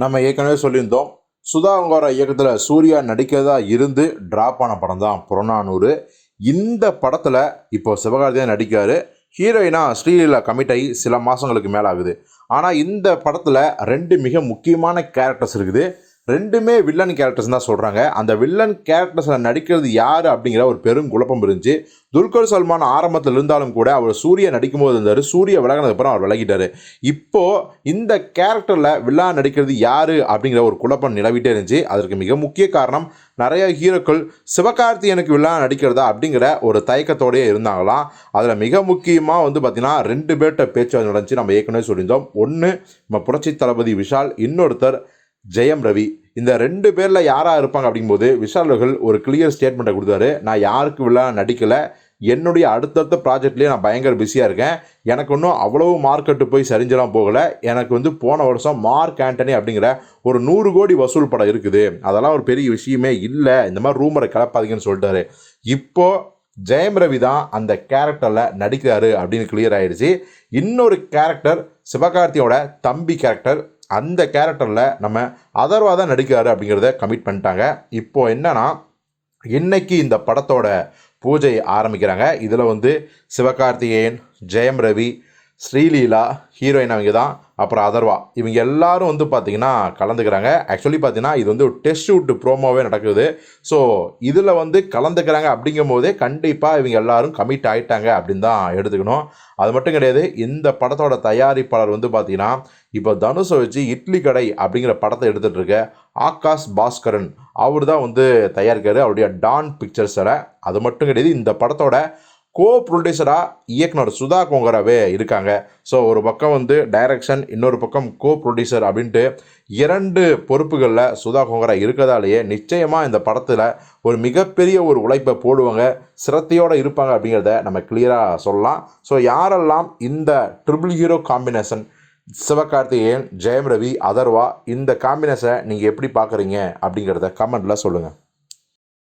நம்ம ஏற்கனவே சொல்லியிருந்தோம். சுதாங்கோர இயக்கத்தில் சூர்யா நடிக்கிறதா இருந்து ட்ராப் ஆன படம் தான் புறநானூறு. இந்த படத்தில் இப்போ சிவகார்த்தியாக நடிக்கார் ஹீரோயினா ஸ்ரீலீலா கமிட் ஆகி சில மாதங்களுக்கு மேலே ஆகுது ஆனால் இந்த படத்தில் ரெண்டு மிக முக்கியமான கேரக்டர்ஸ் இருக்குது. ரெண்டுமே வில்லன் கேரக்டர்ஸ் தான் சொல்கிறாங்க அந்த வில்லன் கேரக்டர்ஸில் நடிக்கிறது யார் அப்படிங்கிற ஒரு பெரும் குழப்பம் இருந்துச்சு. துல்கர் சல்மான் ஆரம்பத்தில் இருந்தாலும் கூட அவர் சூரிய நடிக்கும்போது இருந்தார். சூரிய விலகினதுக்கப்புறம் அவர் விலகிட்டார். இப்போது இந்த கேரக்டரில் வில்லா நடிக்கிறது யார் அப்படிங்கிற ஒரு குழப்பம் நிலவிட்டே இருந்துச்சு. அதற்கு மிக முக்கிய காரணம் நிறைய ஹீரோக்கள் சிவகார்த்தியனுக்கு வில்லா நடிக்கிறதா அப்படிங்கிற ஒரு தயக்கத்தோடையே இருந்தாங்களாம். அதில் மிக முக்கியமாக வந்து பார்த்திங்கன்னா ரெண்டு பேர்கிட்ட பேச்சு நடந்துச்சு. நம்ம ஏற்கனவே சொல்லியிருந்தோம். ஒன்று நம்ம புரட்சி தளபதி விஷால் இன்னொருத்தர் ஜெயம் ரவி. இந்த ரெண்டு பேரில் யாராக இருப்பாங்க அப்படிங்கும்போது விஷால் அவர்கள் ஒரு கிளியர் ஸ்டேட்மெண்ட்டை கொடுத்தாரு. நான் யாருக்கு விழா நடிக்கலை. என்னுடைய அடுத்தடுத்த ப்ராஜெக்ட்லேயே நான் பயங்கர பிஸியாக இருக்கேன். எனக்கு இன்னும் அவ்வளவு மார்க்கெட்டு போய் சரிஞ்செல்லாம் போகலை. எனக்கு வந்து போன வருஷம் மார்க் ஆண்டனி அப்படிங்கிற ஒரு நூறு கோடி வசூல் படம் இருக்குது. அதெல்லாம் ஒரு பெரிய விஷயமே இல்லை. இந்த மாதிரி ரூமரை கிளப்பாதீங்கன்னு சொல்லிட்டாரு. இப்போது ஜெயம் ரவி தான் அந்த கேரக்டரில் நடிக்கிறாரு அப்படின்னு கிளியர் ஆகிடுச்சு இன்னொரு கேரக்டர் சிவகார்த்தியோட தம்பி கேரக்டர் அந்த கேரக்டரில் நம்ம அதர்வா தான் நடிக்கிறாரு அப்படிங்கிறத கமிட் பண்ணிட்டாங்க. இப்போது என்னென்னா இன்னைக்கு இந்த படத்தோட பூஜை ஆரம்பிக்கிறாங்க. இதில் வந்து சிவகார்த்திகேயன் ஜெயம் ரவி ஸ்ரீலீலா ஹீரோயின் அவங்க தான் அப்புறம் அதர்வா. இவங்க எல்லாரும் வந்து பார்த்திங்கன்னா கலந்துக்கிறாங்க. ஆக்சுவலி பார்த்தீங்கன்னா இது வந்து ஒரு டெஸ்ட் ஷூட் ப்ரோமோவே நடக்குது. ஸோ இதில் வந்து கலந்துக்கிறாங்க அப்படிங்கும் போதே கண்டிப்பாக இவங்க எல்லாரும் கமிட் ஆகிட்டாங்க அப்படின்னு தான் எடுத்துக்கணும். அது மட்டும் கிடையாது இந்த படத்தோட தயாரிப்பாளர் வந்து பார்த்தீங்கன்னா இப்போ தனுஷை வச்சு இட்லி கடை அப்படிங்கிற படத்தை எடுத்துகிட்டு இருக்க ஆகாஷ் பாஸ்கரன். அவர் தான் வந்து தயாரிக்காரு அவருடைய டான் பிக்சர்ஸோட அது மட்டும் கிடையாது இந்த படத்தோட கோ ப்ரொடியூசராக இயக்குனர் சுதா கொங்கராவே இருக்காங்க. ஸோ ஒரு பக்கம் வந்து டைரக்ஷன் இன்னொரு பக்கம் கோ ப்ரொடியூசர் அப்படின்ட்டு இரண்டு பொறுப்புகளில் சுதா கோங்கரா இருக்கிறதாலேயே நிச்சயமாக இந்த படத்தில் ஒரு மிகப்பெரிய ஒரு உழைப்பை போடுவாங்க. சிரத்தையோடு இருப்பாங்க அப்படிங்கிறத நம்ம கிளியராக சொல்லலாம். ஸோ யாரெல்லாம் இந்த triple hero combination Sivakarthikeyan Jayam Ravi Atharvaa இந்த காம்பினேஷனை நீங்கள் எப்படி பார்க்குறீங்க அப்படிங்கிறத கமெண்ட்டில் சொல்லுங்கள்